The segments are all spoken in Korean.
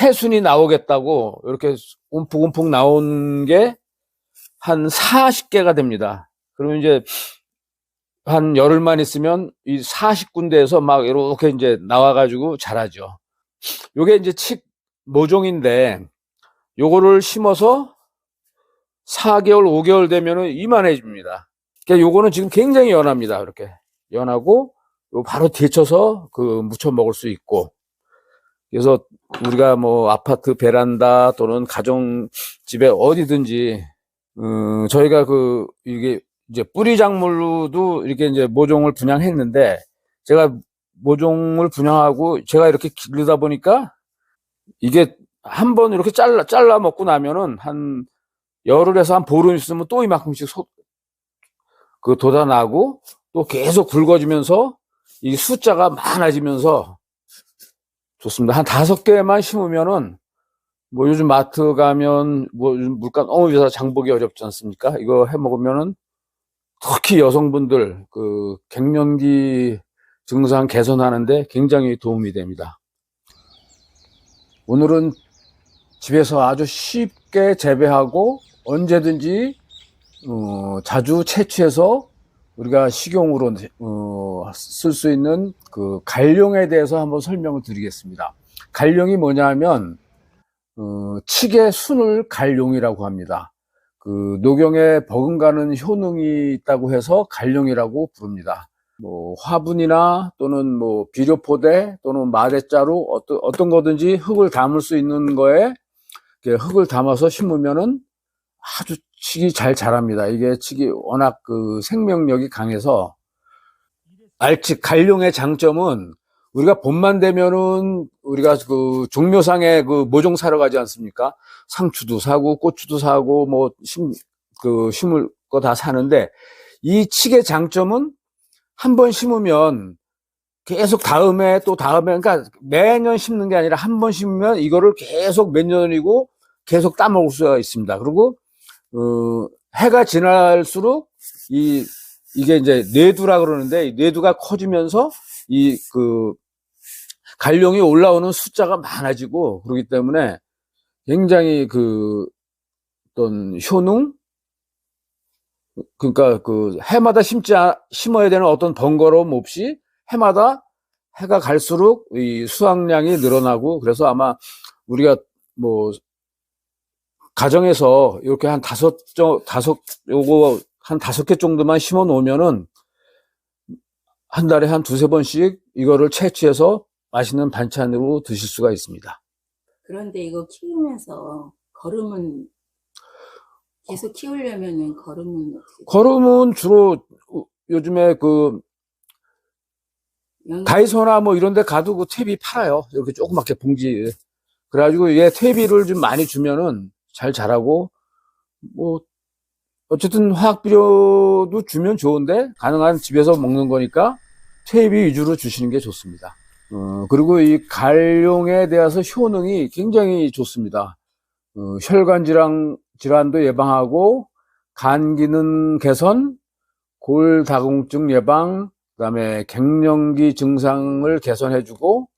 새 순이 나오겠다고 이렇게 움푹움푹 나온 게 한 40개가 됩니다. 그러면 이제 한 열흘만 있으면 이 40군데에서 막 이렇게 이제 나와가지고 자라죠. 요게 이제 칡 모종인데 요거를 심어서 4개월, 5개월 되면은 이만해집니다. 그러니까 요거는 지금 굉장히 연합니다. 이렇게 연하고 요 바로 데쳐서 그 무쳐 먹을 수 있고 그래서 우리가 뭐 아파트 베란다 또는 가정 집에 어디든지 음, 저희가 그 이게 이제 뿌리 작물로도 이렇게 이제 모종을 분양했는데 제가 모종을 분양하고 제가 이렇게 기르다 보니까 이게 한 번 이렇게 잘라 잘라 먹고 나면은 한 열흘에서 한 보름 있으면 또 이만큼씩 소, 그 돋아나고 또 계속 굵어지면서 이 숫자가 많아지면서 좋습니다. 한 다섯 개만 심으면은 뭐 요즘 마트 가면 뭐 물가 너무 비싸서 장보기 어렵지 않습니까? 이거 해 먹으면은 특히 여성분들 그 갱년기 증상 개선하는데 굉장히 도움이 됩니다. 오늘은 집에서 아주 쉽게 재배하고 언제든지 어, 자주 채취해서 우리가 식용으로 어, 쓸 수 있는 그 갈룡에 대해서 한번 설명을 드리겠습니다. 갈룡이 뭐냐면 어, 칡의 순을 갈룡이라고 합니다. 그 녹용에 버금가는 효능이 있다고 해서 갈룡이라고 부릅니다. 뭐 화분이나 또는 뭐 비료포대 또는 마대자루 어떤 어떤 거든지 흙을 담을 수 있는 거에 흙을 담아서 심으면은 아주 칡이 잘 자랍니다. 이게 칡이 워낙 그 생명력이 강해서 알칡 갈룡의 장점은 우리가 봄만 되면은 우리가 그 종묘상에 그 모종 사러 가지 않습니까? 상추도 사고 고추도 사고 뭐 심 그 심을 거 다 사는데 이 칡의 장점은 한 번 심으면 계속 다음에 또 다음에 그러니까 매년 심는 게 아니라 한 번 심으면 이거를 계속 몇 년이고 계속 따먹을 수가 있습니다. 그리고 어, 해가 지날수록 이 이게 이제 뇌두라 그러는데 이 뇌두가 커지면서 이 그 갈룡이 올라오는 숫자가 많아지고 그렇기 때문에 굉장히 그 어떤 효능? 그러니까 그 해마다 심지 아- 심어야 되는 어떤 번거로움 없이 해마다 해가 갈수록 이 수확량이 늘어나고 그래서 아마 우리가 뭐 가정에서 이렇게 한 다섯 저 다섯 요거 한 다섯 개 정도만 심어 놓으면은 한 달에 한 두세 번씩 이거를 채취해서 맛있는 반찬으로 드실 수가 있습니다. 그런데 이거 키우면서 걸음은 계속 키우려면은 걸음은 어떻게 거름은 주로 요즘에 그 영- 다이소나 뭐 이런 데 가도 그 퇴비 팔아요. 이렇게 조그맣게 봉지. 그래가지고 얘 퇴비를 좀 많이 주면은 잘 자라고, 뭐, 어쨌든 화학 비료도 주면 좋은데, 가능한 집에서 먹는 거니까 퇴비 위주로 주시는 게 좋습니다. 어, 그리고 이 갈용에 대해서 효능이 굉장히 좋습니다. 어, 혈관 질환, 질환도 예방하고, 간 기능 개선, 골다공증 예방, 그다음에 갱년기 증상을 개선해주고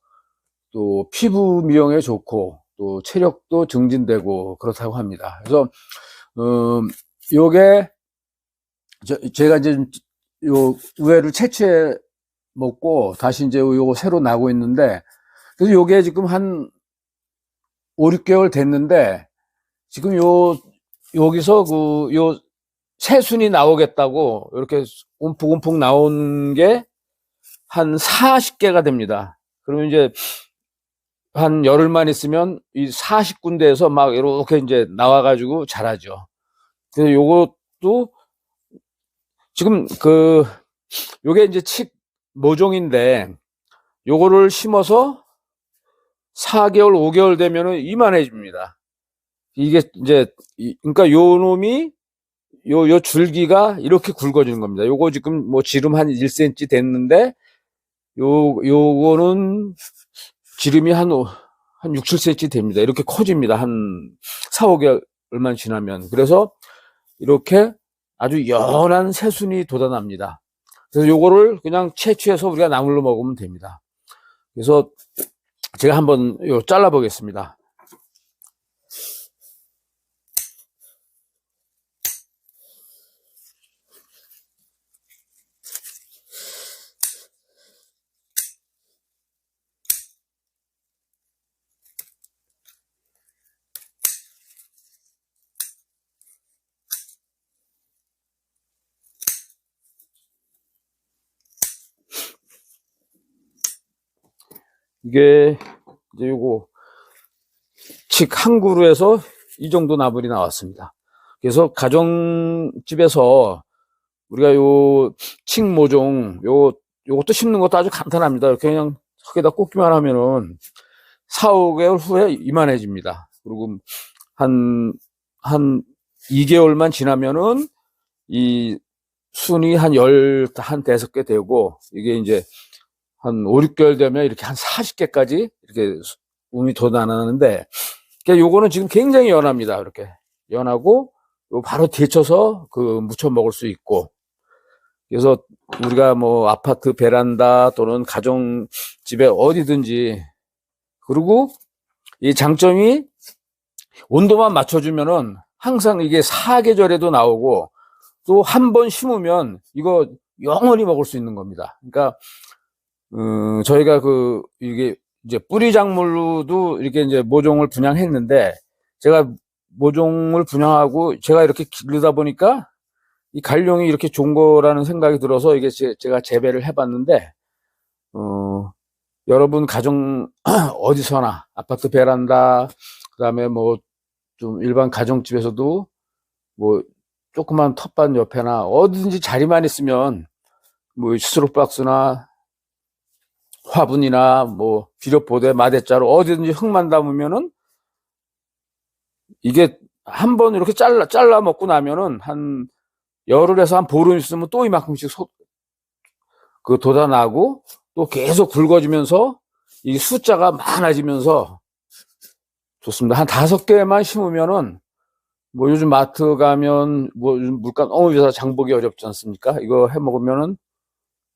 또 피부 미용에 좋고 또 체력도 증진되고 그렇다고 합니다. 그래서 음 요게 저, 제가 이제 요 우회를 채취해 먹고 다시 이제 요거 새로 나고 있는데 그래서 요게 지금 한 5, 6개월 됐는데 지금 요 여기서 그 요 새순이 나오겠다고 이렇게 움푹움푹 나온 게 한 40개가 됩니다. 그러면 이제 한 열흘만 있으면 이 40군데에서 막 이렇게 이제 나와가지고 자라죠. 그래서 요것도 지금 그 요게 이제 칡 모종인데 요거를 심어서 4개월, 5개월 되면은 이만해집니다. 이게 이제 이- 그러니까 요 놈이 요, 요 줄기가 이렇게 굵어지는 겁니다. 요거 지금 뭐 지름 한 1cm 됐는데, 요, 요거는 지름이 한, 오- 한 6, 7cm 됩니다. 이렇게 커집니다. 한 4, 5개월만 지나면. 그래서 이렇게 아주 연한 새순이 돋아납니다. 그래서 요거를 그냥 채취해서 우리가 나물로 먹으면 됩니다. 그래서 제가 한번 요 잘라 보겠습니다. 이게 이제 요거 칡한 그루에서 이 정도 나물이 나왔습니다. 그래서 가정집에서 우리가 요 칡 모종 요 요것도 심는 것도 아주 간단합니다. 이렇게 그냥 흙에다 꽂기만 하면은 4, 5개월 후에 이만해집니다. 그리고 한, 한 2개월만 지나면은 이 순이 한 열, 한 대섯 개 되고 이게 이제 한 5, 6개월 되면 이렇게 한 40개까지 이렇게 수- 움이 돋아나는데 그러니까 요거는 지금 굉장히 연합니다. 이렇게 연하고 요 바로 데쳐서 그 무쳐 먹을 수 있고 그래서 우리가 뭐 아파트 베란다 또는 가정 집에 어디든지 그리고 이 장점이 온도만 맞춰주면은 항상 이게 사계절에도 나오고 또 한 번 심으면 이거 영원히 먹을 수 있는 겁니다. 그러니까 음, 저희가 그 이게 이제 뿌리 작물로도 이렇게 이제 모종을 분양했는데 제가 모종을 분양하고 제가 이렇게 기르다 보니까 이 갈룡이 이렇게 좋은 거라는 생각이 들어서 이게 제, 가 재배를 해봤는데 어, 여러분 가정 어디서나 아파트 베란다 그다음에 뭐 좀 일반 가정집에서도 뭐 조그만 텃밭 옆에나 어디든지 자리만 있으면 뭐 스트로 박스나 화분이나 뭐 비료포대 마대자루 어디든지 흙만 담으면은 이게 한 번 이렇게 잘라 잘라 먹고 나면은 한 열흘에서 한 보름 있으면 또 이만큼씩 소, 그 돋아나고 또 계속 굵어지면서 이 숫자가 많아지면서 좋습니다. 한 다섯 개만 심으면은 뭐 요즘 마트 가면 뭐 물가 너무 비싸서 장보기 어렵지 않습니까? 이거 해 먹으면은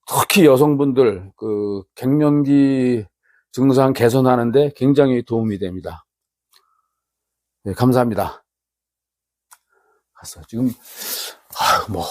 특히 여성분들 그 갱년기 증상 개선하는데 굉장히 도움이 됩니다. 네, 감사합니다. 지금 아, 뭐